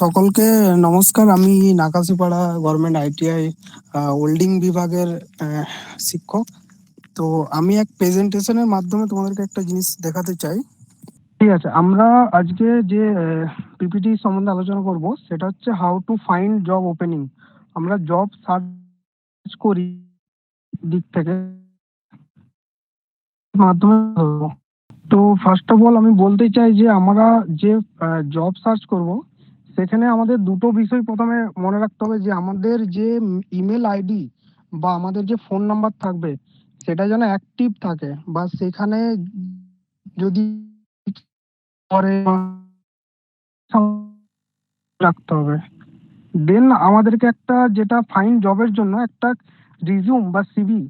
সকলকে নমস্কার। আমি নাকাশিপাড়া গভর্নমেন্ট আইটিআই ওল্ডিং বিভাগের শিক্ষক। তো আমি এক প্রেজেন্টেশনের মাধ্যমে তোমাদেরকে একটা জিনিস দেখাতে চাই। ঠিক আছে, আমরা আজকে যে পিপিটি সম্বন্ধে আলোচনা করব, সেটা হচ্ছে how to find job opening আমরা জব সার্চ করি দিক থেকে। মাধ্যমে তো ফার্স্ট অফ অল আমি বলতে চাই যে, আমরা যে জব সার্চ করব সেখানে আমাদের দুটো বিষয় প্রথমে মনে রাখতে হবে যে, আমাদের যে ইমেল আইডি বা আমাদের যে ফোন নাম্বার থাকবে, সেটা যেন অ্যাক্টিভ থাকে বা সেখানে যদি পরে রাখতে হবে। দেন আমাদেরকে একটা যেটা ফাইন জবের জন্য একটা রিজিউম বা সিভি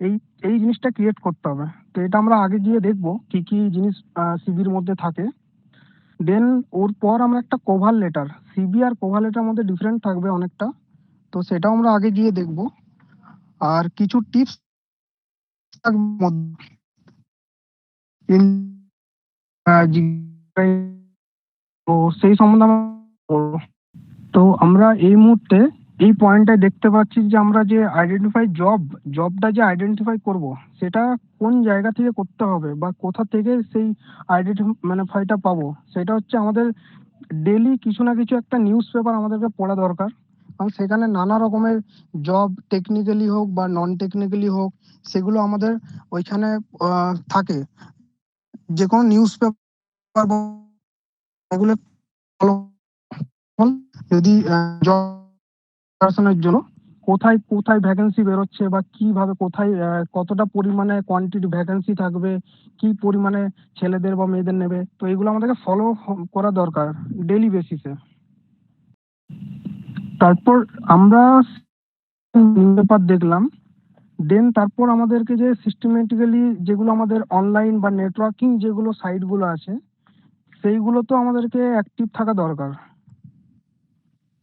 এই এই জিনিসটা ক্রিয়েট করতে হবে। তো এটা আমরা আগে গিয়ে দেখব কি কি জিনিস সিভির মধ্যে থাকে। দেন ওর পর আমরা একটা কভার লেটার সিবি আর কভার লেটার মধ্যে ডিফারেন্ট থাকবে অনেকটা। তো সেটাও আমরা আগে গিয়ে দেখব। আর কিছু টিপস সেই সম্বন্ধে তো আমরা এই মুহূর্তে এই পয়েন্টটায় দেখতে পাচ্ছি যে আমরা যে আইডেন্টিফাই জব জবটা যে আইডেন্টিফাই করব, সেটা কোন জায়গা থেকে করতে হবে বা কোথা থেকে সেই আইডেন্টি মানে ফাইটা পাবো, সেটা হচ্ছে আমাদের ডেলি কিছু না কিছু একটা নিউজ পেপার আমাদেরকে পড়া দরকার। কারণ সেখানে নানা রকমের জব টেকনিক্যালি হোক বা নন টেকনিক্যালি হোক, সেগুলো আমাদের ওইখানে থাকে। যে কোনো নিউজ পেপার যদি জব জন্য। কোথায় কোথায় ভ্যাকেন্সি বেরোচ্ছে বা কীভাবে, কোথায় কতটা পরিমাণে কোয়ান্টিটি ভ্যাকেন্সি থাকবে, কি পরিমাণে ছেলেদের বা মেয়েদের নেবে, তো এগুলো আমাদেরকে ফলো করা দরকার ডেলি বেসিসে তারপর আমরা পেপার দেখলাম দেন তারপর আমাদেরকে যে সিস্টেমেটিক্যালি যেগুলো আমাদের অনলাইন বা নেটওয়ার্কিং যেগুলো সাইটগুলো আছে, সেইগুলো তো আমাদেরকে অ্যাক্টিভ থাকা দরকার।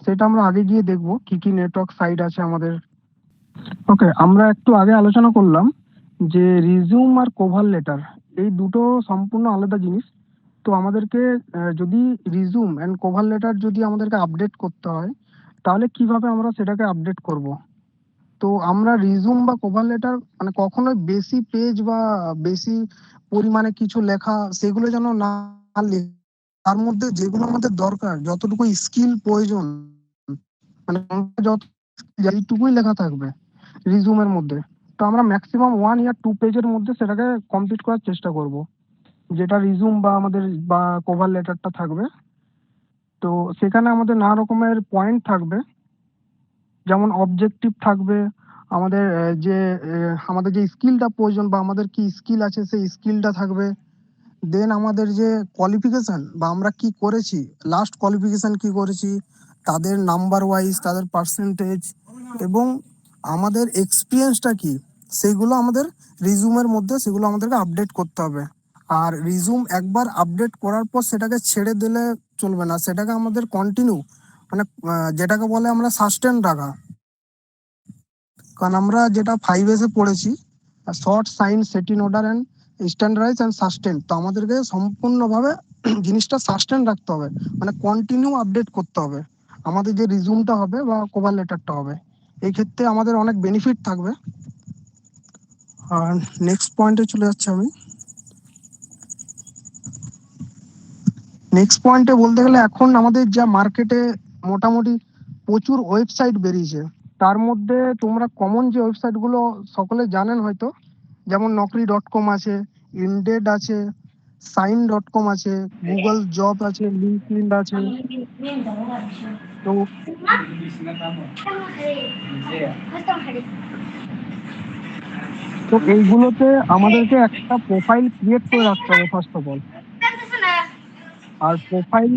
সেটা আমরা আগে গিয়ে দেখব, কি কি নেটওয়ার্ক সাইট আছে আমাদের। ওকে আমরা একটু আগে আলোচনা করলাম যে রিজিউম আর কোভার লেটার এই দুটো সম্পূর্ণ আলাদা জিনিস। তো আমাদেরকে যদি রিজিউম অ্যান্ড কোভার লেটার যদি আমাদেরকে আপডেট করতে হয়, তাহলে কীভাবে আমরা সেটাকে আপডেট করব? তো আমরা রিজিউম বা কভার লেটার মানে কখনোই বেশি পেজ বা বেশি পরিমাণে কিছু লেখা, সেগুলো যেন না তার মধ্যে যেগুলো আমাদের দরকার, যতটুকু স্কিল প্রয়োজন মানে যত লেখা থাকবে রিজুমের মধ্যে, তো আমরা ম্যাক্সিমাম ওয়ান ইয়ার টু পেজের মধ্যে সেটাকে কমপ্লিট করার চেষ্টা করব। যেটা রিজুম বা আমাদের, বা কভার লেটারটা থাকবে। তো সেখানে আমাদের নানা রকমের পয়েন্ট থাকবে। যেমন অবজেক্টিভ থাকবে, আমাদের যে আমাদের যে স্কিলটা প্রয়োজন বা আমাদের কি স্কিল আছে, সেই স্কিলটা থাকবে। দেন আমাদের যে কোয়ালিফিকেশন বা আমরা কি করেছি লাস্ট কোয়ালিফিকেশন কি করেছি, তাদের নাম্বার ওয়াইজ তাদের পার্সেন্টেজ এবং আমাদের এক্সপিরিয়েন্সটা কি, সেগুলো আমাদের রিজুমের মধ্যে সেগুলো আমাদেরকে আপডেট করতে হবে। আর রিজুম একবার আপডেট করার পর সেটাকে ছেড়ে দিলে চলবে না, সেটাকে আমাদের কন্টিনিউ মানে যেটাকে বলে আমরা সাস্টেন রাখা। কারণ আমরা যেটা ফাইভ এসে পড়েছি sort shine set in order and standardize and sustain তো আমাদেরকে সম্পূর্ণভাবে জিনিসটা সাস্টেন রাখতে হবে। মানে কন্টিনিউ আপডেট করতে হবে। আমাদের যে রিজুমটা হবে বা কভার লেটারটা হবে, এই ক্ষেত্রে আমাদের অনেক বেনিফিট থাকবে। আর নেক্সট পয়েন্টে চলে যাচ্ছে আমি। নেক্সট পয়েন্টে বলতে গেলে এখন আমাদের যা মার্কেটে মোটামুটি প্রচুর ওয়েবসাইট বেরিয়েছে। তার মধ্যে তোমরা কমন যে ওয়েবসাইটগুলো সকলে জানেন হয়তো। যেমন নকরি ডট কম আছে ইনডেড আছে সাইন ডট কম আছে গুগল জব আছে লিঙ্কড আছে। তো তো এইগুলোতে আমাদেরকে একটা প্রোফাইল ক্রিয়েট করে রাখতে হবে ফার্স্ট অফ অল আর প্রোফাইল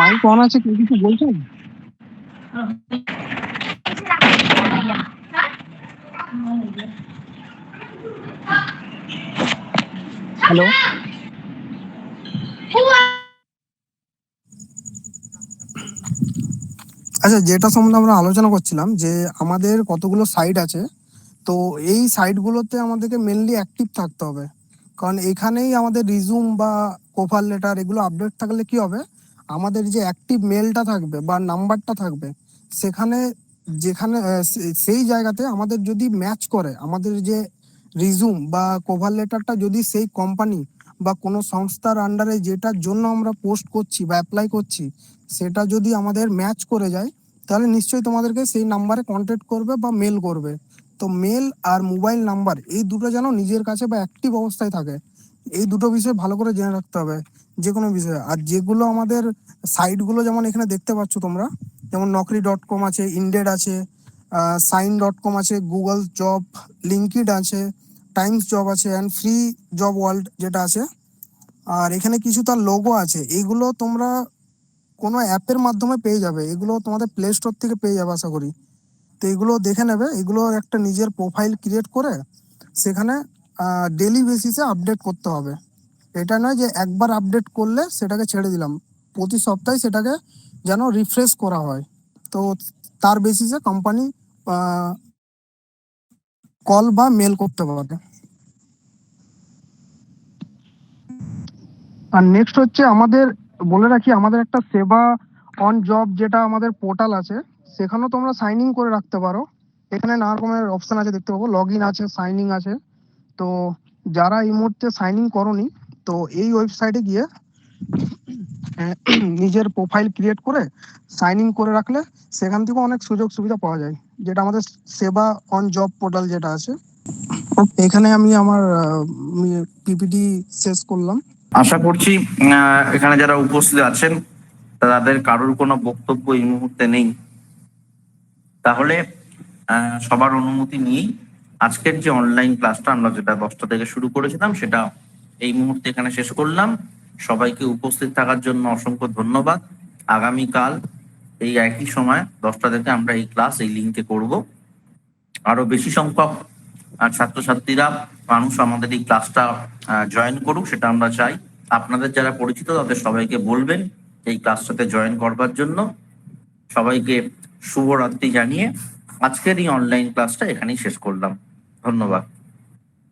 মাইক অন আছে কেউ কিছু বলছেন? হ্যালো? আচ্ছা যেটা সম্বন্ধে আমরা আলোচনা করছিলাম যে আমাদের কতগুলো সাইট আছে, তো এই সাইটগুলোতে আমাদেরকে মেনলি অ্যাক্টিভ থাকতে হবে। কারণ এখানেই আমাদের রিজুম বা কোফার লেটার এগুলো আপডেট থাকলে কি হবে? আমাদের যে অ্যাক্টিভ মেলটা থাকবে বা নাম্বারটা থাকবে, সেখানে, যেখানে সেই জায়গাতে আমাদের যদি ম্যাচ করে, আমাদের যে রিজুম বা কোভার লেটারটা যদি সেই কোম্পানি বা কোনো সংস্থার আন্ডারে যেটার জন্য আমরা পোস্ট করছি বা অ্যাপ্লাই করছি, সেটা যদি আমাদের ম্যাচ করে যায়, তাহলে নিশ্চয়ই তোমাদেরকে সেই নাম্বারে কন্ট্যাক্ট করবে বা মেল করবে। তো মেল আর মোবাইল নাম্বার এই দুটো যেন নিজের কাছে বা অ্যাক্টিভ অবস্থায় থাকে। এই দুটো বিষয় ভালো করে জেনে রাখতে হবে যে কোনো বিষয়ে। আর যেগুলো আমাদের সাইটগুলো যেমন এখানে দেখতে পাচ্ছ তোমরা, যেমন নকরি ডট কম আছে ইন্ডেড আছে সাইন ডট কম আছে গুগল জব লিঙ্কিড আছে টাইমস জব আছে অ্যান্ড ফ্রি জব ওয়ার্ল্ড যেটা আছে। আর এখানে কিছু তার লোগো আছে এইগুলো তোমরা কোনো অ্যাপের মাধ্যমে পেয়ে যাবে, এগুলো তোমাদের প্লে স্টোর থেকে পেয়ে যাবে আশা করি। তো এগুলো দেখে নেবে এগুলো একটা নিজের প্রোফাইল ক্রিয়েট করে, সেখানে ডেলি বেসিসে আপডেট করতে হবে। এটা নয় যে একবার আপডেট করলে সেটাকে ছেড়ে দিলাম। প্রতি সপ্তাহে সেটাকে যেন রিফ্রেশ করা হয়। তো তার বেসিসে কোম্পানি কল বা মেল করতে পারে আর নেক্সট হচ্ছে আমাদের, বলে রাখি, আমাদের একটা সেবা অন জব যেটা আমাদের পোর্টাল আছে, সেখানেও তোমরা সাইন ইন করে রাখতে পারো। এখানে নানা রকমের অপশন আছে দেখতে পাবো। লগ ইন আছে সাইন ইন আছে। তো যারা এই মুহূর্তে সাইন ইন করনি, তো এই ওয়েবসাইটে গিয়ে নিজের প্রোফাইল ক্রিয়েট করে সাইন ইন করে রাখলে সেখান থেকে অনেক সুযোগ সুবিধা পাওয়া যায়। যেটা আমাদের সেবা অন জব পোর্টাল যেটা আছে। এখানে আমি আমার পিপিটি শেষ করলাম। আশা করছি এখানে যারা উপস্থিত আছেন, তাদের কারোর কোনো বক্তব্য এই মুহূর্তে নেই। তাহলে সবার অনুমতি নিয়েই আজকের যে অনলাইন ক্লাসটা আমরা যেটা দশটা থেকে শুরু করেছিলাম, সেটা এই মুহূর্তে এখানে শেষ করলাম। সবাইকে উপস্থিত থাকার জন্য অসংখ্য ধন্যবাদ। আগামীকাল এই একই সময় দশটা থেকে আমরা এই ক্লাস এই লিঙ্কে করব। আরও বেশি সংখ্যক ছাত্রছাত্রীরা, মানুষ আমাদের এই ক্লাসটা জয়েন করুক, সেটা আমরা চাই। আপনাদের যারা পরিচিত, তাদের সবাইকে বলবেন এই ক্লাসটাতে জয়েন করবার জন্য। সবাইকে শুভরাত্রি জানিয়ে আজকের এই অনলাইন ক্লাসটা এখানেই শেষ করলাম। ধন্যবাদ।